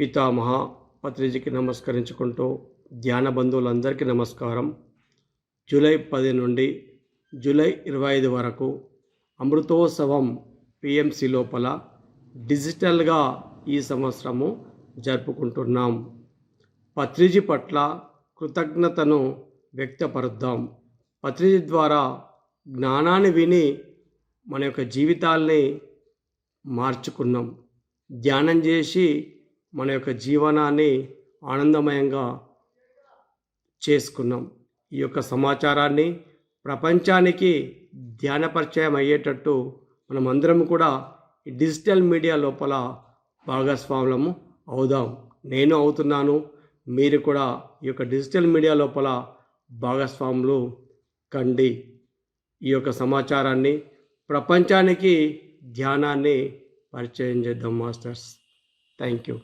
పితామహ పత్రిజీకి నమస్కరించుకుంటూ ధ్యాన బంధువులందరికీ నమస్కారం. జూలై పది నుండి జూలై ఇరవై ఐదు వరకు అమృతోత్సవం పిఎంసి లోపల డిజిటల్గా ఈ సంవత్సరము జరుపుకుంటున్నాం. పత్రిజీ పట్ల కృతజ్ఞతను వ్యక్తపరుద్దాం. పత్రిజీ ద్వారా జ్ఞానాన్ని విని మన యొక్క జీవితాల్ని మార్చుకున్నాం. ధ్యానం చేసి మన యొక్క జీవనాన్ని ఆనందమయంగా చేసుకున్నాం. ఈ యొక్క సమాచారాన్ని ప్రపంచానికి ధ్యాన పరిచయం అయ్యేటట్టు మనమందరం కూడా ఈ డిజిటల్ మీడియా లోపల భాగస్వాములము అవుదాం. నేను అవుతున్నాను. మీరు కూడా ఈ యొక్క డిజిటల్ మీడియా లోపల భాగస్వాములు కండి. ఈ యొక్క సమాచారాన్ని ప్రపంచానికి ధ్యానాన్ని పరిచయం చేద్దాం మాస్టర్స్. Thank you.